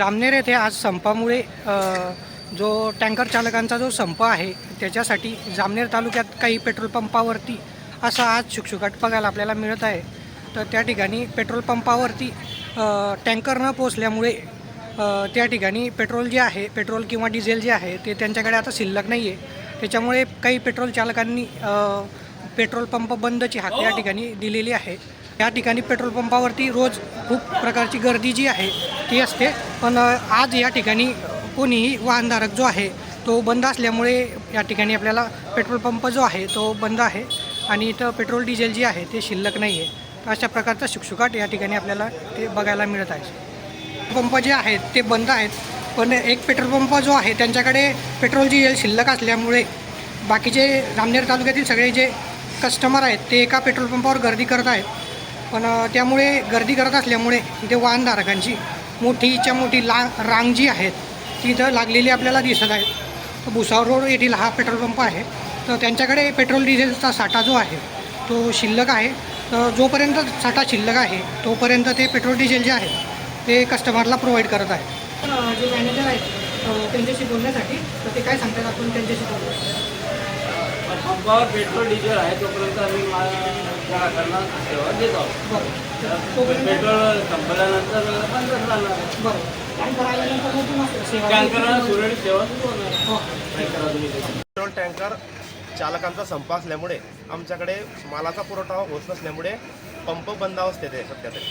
जामनेर येथे आज संपामुळे जो टँकर चालकांचा जो संप आहे त्याच्यासाठी जामनेर तालुक्यात काही पेट्रोल पंपावरती असा आज शुकशुकाट बघायला आपल्याला मिळत आहे. तर त्या ठिकाणी पेट्रोल पंपावरती टँकर न पोचल्यामुळे त्या ठिकाणी पेट्रोल जे आहे पेट्रोल किंवा डिझेल जे आहे ते त्यांच्याकडे आता शिल्लक नाही आहे त्याच्यामुळे काही पेट्रोल चालकांनी पेट्रोल पंप बंदची हाक या ठिकाणी दिलेली आहे. या ठिकाणी पेट्रोल पंपावरती रोज खूप प्रकारची गर्दी जी आहे ती असते. पण आज या ठिकाणी कोणीही वाहनधारक जो आहे तो बंद असल्यामुळे या ठिकाणी आपल्याला पेट्रोल पंप जो आहे तो बंद आहे. आणि इथं पेट्रोल डिझेल जे आहे ते शिल्लक नाही आहे. अशा प्रकारचा शुकशुकाट या ठिकाणी आपल्याला ते बघायला मिळत आहे. पंप जे आहेत ते बंद आहेत. पण एक पेट्रोल पंप जो आहे त्यांच्याकडे पेट्रोल डिझेल शिल्लक असल्यामुळे बाकीचे रामनेर तालुक्यातील सगळे जे कस्टमर आहेत ते एका पेट्रोल पंपावर गर्दी करत आहेत. पण त्यामुळे गर्दी करत असल्यामुळे इथे वाहनधारकांची मोठीच्या मोठी ला रांग जी आहेत ती इथं लागलेली आपल्याला दिसत आहे. तर भुसावळ रोड येथील हा पेट्रोल पंप आहे. तर त्यांच्याकडे पेट्रोल डिझेलचा साठा जो आहे तो शिल्लक आहे. तर जोपर्यंत साठा शिल्लक आहे तोपर्यंत ते पेट्रोल डिझेल जे आहे ते कस्टमरला प्रोव्हाइड करत आहे. जे मॅनेजर आहेत त्यांच्याशी बोलण्यासाठी तर ते काय सांगतात आपण त्यांच्याशी बोलू? पंपावर पेट्रोल डिझेल आहे तोपर्यंत आम्ही ग्राहकांना सेवा देत आहोत तोपर्यंत पेट्रोल संपल्यानंतर राहणार टँकरला सुरळीत सेवा. पेट्रोल टँकर चालकांचा संप असल्यामुळे आमच्याकडे मालाचा पुरवठा होत नसल्यामुळे पंप बंद अवस्थेत आहे सध्या तरी